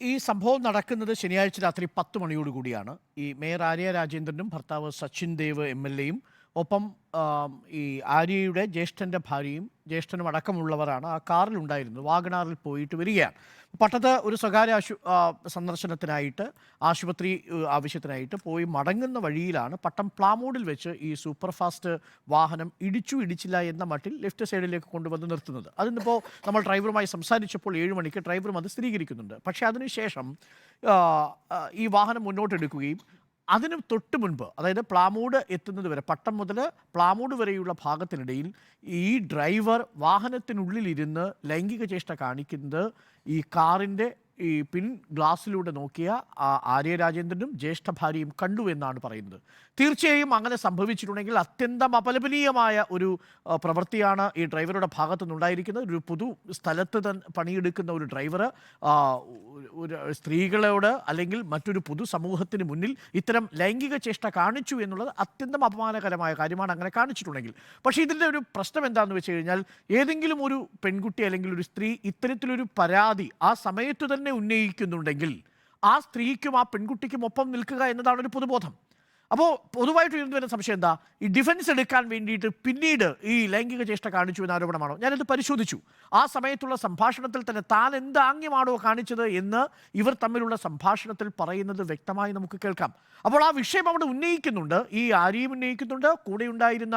ഈ സംഭവം നടക്കുന്നത് ശനിയാഴ്ച രാത്രി പത്ത് മണിയോടുകൂടിയാണ് ഈ മേയർ ആര്യ രാജേന്ദ്രനും ഭർത്താവ് സച്ചിൻ ദേവ് എം എൽ എയും ഒപ്പം ഈ ആര്യയുടെ ജ്യേഷ്ഠന്റെ ഭാര്യയും ജ്യേഷ്ഠനും അടക്കമുള്ളവരാണ് ആ കാറിലുണ്ടായിരുന്നത്. വാഗണാറിൽ പോയിട്ട് വരികയാണ്. പട്ടത്ത് ഒരു സ്വകാര്യ ആശു സന്ദർശനത്തിനായിട്ട് ആശുപത്രി ആവശ്യത്തിനായിട്ട് പോയി മടങ്ങുന്ന വഴിയിലാണ് പട്ടം പ്ലാമോഡിൽ വെച്ച് ഈ സൂപ്പർ ഫാസ്റ്റ് വാഹനം ഇടിച്ചു ഇടിച്ചില്ല എന്ന മട്ടിൽ ലെഫ്റ്റ് സൈഡിലേക്ക് കൊണ്ടുവന്ന് നിർത്തുന്നത്. അതിനിപ്പോൾ നമ്മൾ ഡ്രൈവറുമായി സംസാരിച്ചപ്പോൾ ഏഴ് മണിക്ക് ഡ്രൈവറും അത് സ്ഥിരീകരിക്കുന്നുണ്ട്. പക്ഷേ അതിനുശേഷം ഈ വാഹനം മുന്നോട്ടെടുക്കുകയും അതിന് തൊട്ട് മുൻപ് അതായത് പ്ലാമൂട് എത്തുന്നത് വരെ പട്ടം മുതൽ പ്ലാമൂട് വരെയുള്ള ഭാഗത്തിനിടയിൽ ഈ ഡ്രൈവർ വാഹനത്തിനുള്ളിലിരുന്ന് ലൈംഗിക ചേഷ്ട കാണിക്കുന്നത് ഈ കാറിന്റെ ഈ പിൻ ഗ്ലാസ്സിലൂടെ നോക്കിയ ആ ആര്യ രാജേന്ദ്രനും ജ്യേഷ്ഠ ഭാര്യയും കണ്ടു എന്നാണ് പറയുന്നത്. തീർച്ചയായും അങ്ങനെ സംഭവിച്ചിട്ടുണ്ടെങ്കിൽ അത്യന്തം അപലപനീയമായ ഒരു പ്രവൃത്തിയാണ് ഈ ഡ്രൈവറുടെ ഭാഗത്തു നിന്നുണ്ടായിരിക്കുന്നത് ഒരു പുതു സ്ഥലത്ത് തന്നെ പണിയെടുക്കുന്ന ഒരു ഡ്രൈവർ ഒരു സ്ത്രീകളോട് അല്ലെങ്കിൽ മറ്റൊരു പൊതു സമൂഹത്തിന് മുന്നിൽ ഇത്തരം ലൈംഗിക ചേഷ്ട കാണിച്ചു എന്നുള്ളത് അത്യന്തം അപമാനകരമായ കാര്യമാണ് അങ്ങനെ കാണിച്ചിട്ടുണ്ടെങ്കിൽ. പക്ഷേ ഇതിന്റെ ഒരു പ്രശ്നം എന്താണെന്ന് വെച്ച് കഴിഞ്ഞാൽ ഏതെങ്കിലും ഒരു പെൺകുട്ടി അല്ലെങ്കിൽ ഒരു സ്ത്രീ ഇത്തരത്തിലൊരു പരാതി ആ സമയത്ത് തന്നെ ഉന്നയിക്കുന്നുണ്ടെങ്കിൽ ആ സ്ത്രീക്കും ആ പെൺകുട്ടിക്കും ഒപ്പം നിൽക്കുക എന്നതാണ് ഒരു പൊതുബോധം. അപ്പോൾ പൊതുവായിട്ട് ഉയർന്നു വരുന്ന സംശയം എന്താ? ഈ ഡിഫൻസ് എടുക്കാൻ വേണ്ടിയിട്ട് പിന്നീട് ഈ ലൈംഗിക ചേഷ്ട കാണിച്ചു എന്ന ആരോപണമാണോ? ഞാനിത് പരിശോധിച്ചു. ആ സമയത്തുള്ള സംഭാഷണത്തിൽ തന്നെ താൻ എന്ത് ആംഗ്യമാണോ കാണിച്ചത് എന്ന് ഇവർ തമ്മിലുള്ള സംഭാഷണത്തിൽ പറയുന്നത് വ്യക്തമായി നമുക്ക് കേൾക്കാം. അപ്പോൾ ആ വിഷയം അവിടെ ഉന്നയിക്കുന്നുണ്ട്. ഈ ആര്യയും ഉന്നയിക്കുന്നുണ്ട്. കൂടെ ഉണ്ടായിരുന്ന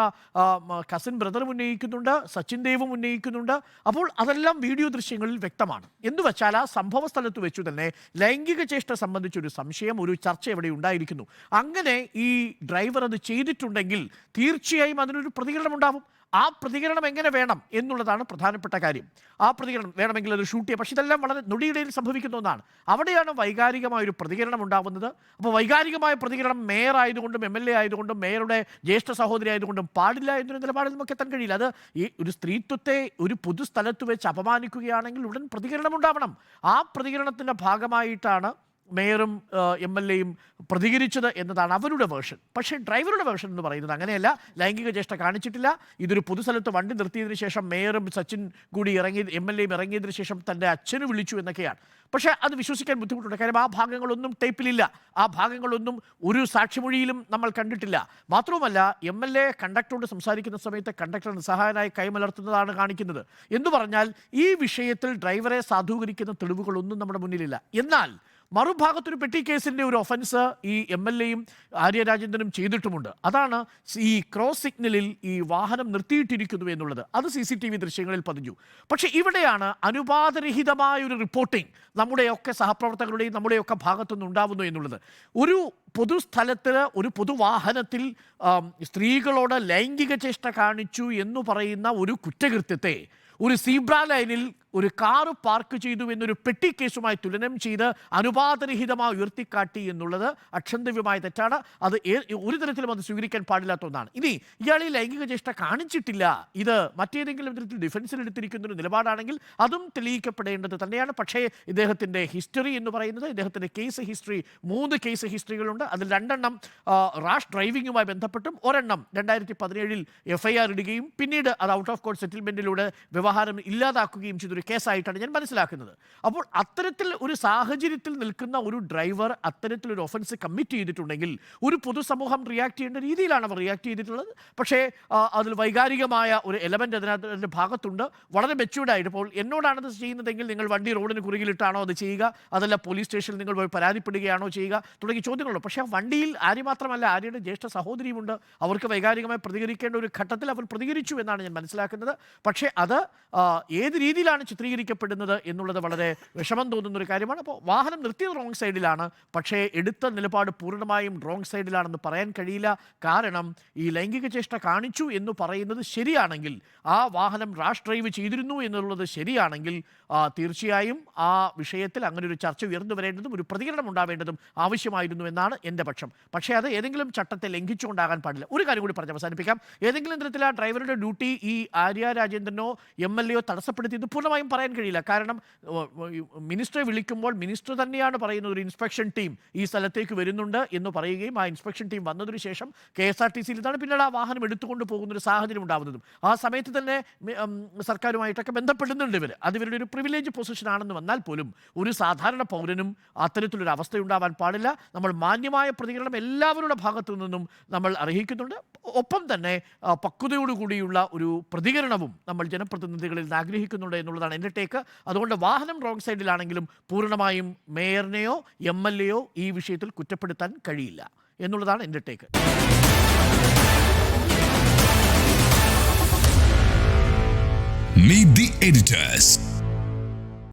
കസിൻ ബ്രദറും ഉന്നയിക്കുന്നുണ്ട്. സച്ചിൻ ദേവും ഉന്നയിക്കുന്നുണ്ട്. അപ്പോൾ അതെല്ലാം വീഡിയോ ദൃശ്യങ്ങളിൽ വ്യക്തമാണ്. എന്ന് വെച്ചാൽ ആ സംഭവ സ്ഥലത്ത് വെച്ചു തന്നെ ലൈംഗിക ചേഷ്ട സംബന്ധിച്ചൊരു സംശയം ഒരു ചർച്ച എവിടെ ഉണ്ടായിരിക്കുന്നു? അങ്ങനെ ഈ ഡ്രൈവർ അത് ചെയ്തിട്ടുണ്ടെങ്കിൽ തീർച്ചയായും അതിനൊരു പ്രതികരണം ഉണ്ടാവും ആ പ്രതികരണം എങ്ങനെ വേണം എന്നുള്ളതാണ് പ്രധാനപ്പെട്ട കാര്യം. ആ പ്രതികരണം വേണമെങ്കിൽ അത് ഷൂട്ട് ചെയ്യാം. പക്ഷെ ഇതെല്ലാം വളരെ നൊടിയിടയിൽ സംഭവിക്കുന്ന ഒന്നാണ്. അവിടെയാണ് വൈകാരികമായ ഒരു പ്രതികരണം ഉണ്ടാവുന്നത്. അപ്പോൾ വൈകാരികമായ പ്രതികരണം മേയർ ആയതുകൊണ്ടും എം എൽ എ ആയതുകൊണ്ടും മേയറുടെ ജ്യേഷ്ഠ സഹോദരി ആയതുകൊണ്ടും പാടില്ല എന്നൊരു നിലപാടിൽ നമുക്ക് എത്താൻ കഴിയില്ല. അത് ഈ ഒരു സ്ത്രീത്വത്തെ ഒരു പൊതുസ്ഥലത്ത് വെച്ച് അപമാനിക്കുകയാണെങ്കിൽ ഉടൻ പ്രതികരണം ഉണ്ടാവണം. ആ പ്രതികരണത്തിന്റെ ഭാഗമായിട്ടാണ് മേയറും എം എൽ എയും പ്രതികരിച്ചത് എന്നതാണ് അവരുടെ വേർഷൻ. പക്ഷേ ഡ്രൈവറുടെ വേർഷൻ എന്ന് പറയുന്നത് അങ്ങനെയല്ല. ലൈംഗിക ചേഷ്ട കാണിച്ചിട്ടില്ല. ഇതൊരു പൊതുസ്ഥലത്ത് വണ്ടി നിർത്തിയതിനു ശേഷം മേയറും സച്ചിൻ കൂടി ഇറങ്ങി എം എൽ എയും ഇറങ്ങിയതിനു ശേഷം തന്റെ അച്ഛന് വിളിച്ചു എന്നൊക്കെയാണ്. പക്ഷേ അത് വിശ്വസിക്കാൻ ബുദ്ധിമുട്ടുണ്ട്. കാര്യം ആ ഭാഗങ്ങളൊന്നും ടേപ്പിലില്ല. ആ ഭാഗങ്ങളൊന്നും ഒരു സാക്ഷിമൊഴിയിലും നമ്മൾ കണ്ടിട്ടില്ല. മാത്രവുമല്ല എം എൽ എ കണ്ടക്ടറോട് സംസാരിക്കുന്ന സമയത്ത് കണ്ടക്ടർ നിസ്സഹായനായി കൈമലർത്തുന്നതാണ് കാണിക്കുന്നത്. എന്ന് പറഞ്ഞാൽ ഈ വിഷയത്തിൽ ഡ്രൈവറെ സാധൂകരിക്കുന്ന തെളിവുകളൊന്നും നമ്മുടെ മുന്നിലില്ല. എന്നാൽ മറുഭാഗത്തൊരു പെട്ടി കേസിന്റെ ഒരു ഒഫൻസ് ഈ എം എൽ എയും ആര്യ രാജേന്ദ്രനും ചെയ്തിട്ടുമുണ്ട്. അതാണ് ഈ ക്രോസ് സിഗ്നലിൽ ഈ വാഹനം നിർത്തിയിട്ടിരിക്കുന്നു എന്നുള്ളത്. അത് സി സി ടി വി ദൃശ്യങ്ങളിൽ പതിഞ്ഞു. പക്ഷെ ഇവിടെയാണ് അനുപാതരഹിതമായ ഒരു റിപ്പോർട്ടിംഗ് നമ്മുടെയൊക്കെ സഹപ്രവർത്തകരുടെയും നമ്മുടെയൊക്കെ ഭാഗത്തുനിന്ന് ഉണ്ടാവുന്നു എന്നുള്ളത്. ഒരു പൊതുസ്ഥലത്ത് ഒരു പൊതുവാഹനത്തിൽ സ്ത്രീകളോട് ലൈംഗിക ചേഷ്ട കാണിച്ചു എന്ന് പറയുന്ന ഒരു കുറ്റകൃത്യത്തെ ഒരു സീബ്ര ലൈനിൽ ഒരു കാറ് പാർക്ക് ചെയ്തു എന്നൊരു പെട്ടി കേസുമായി തുലനം ചെയ്ത് അനുപാതരഹിതമായി ഉയർത്തിക്കാട്ടി എന്നുള്ളത് അക്ഷന്തവ്യമായ തെറ്റാണ്. അത് ഒരു തരത്തിലും അത് സ്വീകരിക്കാൻ പാടില്ലാത്ത ഒന്നാണ്. ഇനി ഇയാൾ ഈ ലൈംഗിക ചേഷ്ട കാണിച്ചിട്ടില്ല. ഇത് മറ്റേതെങ്കിലും തരത്തിൽ ഡിഫൻസിൽ എടുത്തിരിക്കുന്ന ഒരു നിലപാടാണെങ്കിൽ അതും തെളിയിക്കപ്പെടേണ്ടത് തന്നെയാണ്. പക്ഷേ ഇദ്ദേഹത്തിന്റെ ഹിസ്റ്ററി എന്ന് പറയുന്നത് ഇദ്ദേഹത്തിന്റെ കേസ് ഹിസ്റ്ററി മൂന്ന് കേസ് ഹിസ്റ്ററികളുണ്ട് അതിൽ രണ്ടെണ്ണം റാഷ് ഡ്രൈവിങ്ങുമായി ബന്ധപ്പെട്ടും ഒരെണ്ണം രണ്ടായിരത്തി പതിനേഴിൽ എഫ് ഐ ആർ ഇടുകയും പിന്നീട് അത് ഔട്ട് ഓഫ് കോർട്ട് സെറ്റിൽമെന്റിലൂടെ വ്യവഹാരം ഇല്ലാതാക്കുകയും ചെയ്തൊരു കേസായിട്ടാണ് ഞാൻ മനസ്സിലാക്കുന്നത്. അപ്പോൾ അത്തരത്തിൽ ഒരു സാഹചര്യത്തിൽ നിൽക്കുന്ന ഒരു ഡ്രൈവർ അത്തരത്തിൽ ഒരു ഒഫൻസ് കമ്മിറ്റ് ചെയ്തിട്ടുണ്ടെങ്കിൽ ഒരു പൊതുസമൂഹം റിയാക്ട് ചെയ്യേണ്ട രീതിയിലാണ് അവർ റിയാക്ട് ചെയ്തിട്ടുള്ളത്. പക്ഷേ അതിൽ വൈകാരികമായ ഒരു എലമെന്റ് അതിനകത്ത് അതിന്റെ ഭാഗത്തുണ്ട്. വളരെ മെച്യൂർഡായിട്ട് ഇപ്പോൾ എന്നോടാണത് ചെയ്യുന്നതെങ്കിൽ നിങ്ങൾ വണ്ടി റോഡിന് കുറുകിലിട്ടാണോ അത് ചെയ്യുക? അതല്ല പോലീസ് സ്റ്റേഷനിൽ നിങ്ങൾ പോയി പരാതിപ്പെടുകയാണോ ചെയ്യുക? തുടങ്ങിയ ചോദ്യങ്ങളുണ്ട്. പക്ഷേ ആ വണ്ടിയിൽ ആര്യ മാത്രമല്ല ആര്യയുടെ ജ്യേഷ്ഠ സഹോദരിയുമുണ്ട്. അവർക്ക് വൈകാരികമായി പ്രതികരിക്കേണ്ട ഒരു ഘട്ടത്തിൽ അവർ പ്രതികരിച്ചു എന്നാണ് ഞാൻ മനസ്സിലാക്കുന്നത്. പക്ഷേ അത് ഏത് രീതിയിലാണ് ചിത്രീകരിക്കപ്പെടുന്നത് എന്നുള്ളത് വളരെ വിഷമം തോന്നുന്ന ഒരു കാര്യമാണ്. അപ്പോൾ വാഹനം നിർത്തിയത് റോങ് സൈഡിലാണ് പക്ഷേ എടുത്ത നിലപാട് പൂർണമായും റോങ് സൈഡിലാണെന്ന് പറയാൻ കഴിയില്ല. കാരണം ഈ ലൈംഗിക ചേഷ്ട കാണിച്ചു എന്ന് പറയുന്നത് ശരിയാണെങ്കിൽ ആ വാഹനം റാഷ് ഡ്രൈവ് ചെയ്തിരുന്നു എന്നുള്ളത് ശരിയാണെങ്കിൽ തീർച്ചയായും ആ വിഷയത്തിൽ അങ്ങനെ ഒരു ചർച്ച ഉയർന്നു വരേണ്ടതും ഒരു പ്രതികരണം ഉണ്ടാവേണ്ടതും ആവശ്യമായിരുന്നു എന്നാണ് എന്റെ പക്ഷം. പക്ഷേ അത് ഏതെങ്കിലും ചട്ടത്തെ ലംഘിച്ചുകൊണ്ടാകാൻ പാടില്ല. ഒരു കാര്യം കൂടി പറഞ്ഞ് അവസാനിപ്പിക്കാം. ഏതെങ്കിലും തരത്തിൽ ആ ഡ്രൈവറുടെ ഡ്യൂട്ടി ഈ ആര്യ രാജേന്ദ്രനോ എം എൽ എയോ തടസ്സപ്പെടുത്തിയത് പൂർണമായി പൂർണമായും പറയാൻ കഴിയില്ല. കാരണം മിനിസ്റ്ററെ വിളിക്കുമ്പോൾ മിനിസ്റ്റർ തന്നെയാണ് പറയുന്നത് ഒരു ഇൻസ്പെക്ഷൻ ടീം ഈ സ്ഥലത്തേക്ക് വരുന്നുണ്ട് എന്ന് പറയുകയും ആ ഇൻസ്പെക്ഷൻ ടീം വന്നതിന് ശേഷം കെ എസ് ആർ ടി സിയിൽ നിന്നാണ് പിന്നീട് ആ വാഹനം എടുത്തുകൊണ്ട് പോകുന്ന ഒരു സാഹചര്യം ഉണ്ടാകുന്നതും ആ സമയത്ത് തന്നെ സർക്കാരുമായിട്ടൊക്കെ ബന്ധപ്പെടുന്നുണ്ട് ഇവർ അത് ഇവരുടെ ഒരു പ്രിവിലേജ് പൊസിഷൻ ആണെന്ന് വന്നാൽ പോലും ഒരു സാധാരണ പൗരനും അത്തരത്തിലൊരു അവസ്ഥയുണ്ടാവാൻ പാടില്ല. നമ്മൾ മാന്യമായ പ്രതികരണം എല്ലാവരുടെ ഭാഗത്തു നിന്നും നമ്മൾ അർഹിക്കുന്നുണ്ട്. ഒപ്പം തന്നെ പക്വതയോടുകൂടിയുള്ള ഒരു പ്രതികരണവും നമ്മൾ ജനപ്രതിനിധികളിൽ നിന്ന് ആഗ്രഹിക്കുന്നുണ്ട് എന്നുള്ളതാണ് എന്റെ ടേക്ക് അതുകൊണ്ട് വാഹനം റോങ് സൈഡിലാണെങ്കിലും പൂർണമായും മേയറിനെയോ എം എൽ എയോ ഈ വിഷയത്തിൽ കുറ്റപ്പെടുത്താൻ കഴിയില്ല എന്നുള്ളതാണ് എന്റെ ടേക്ക് Meet the editors.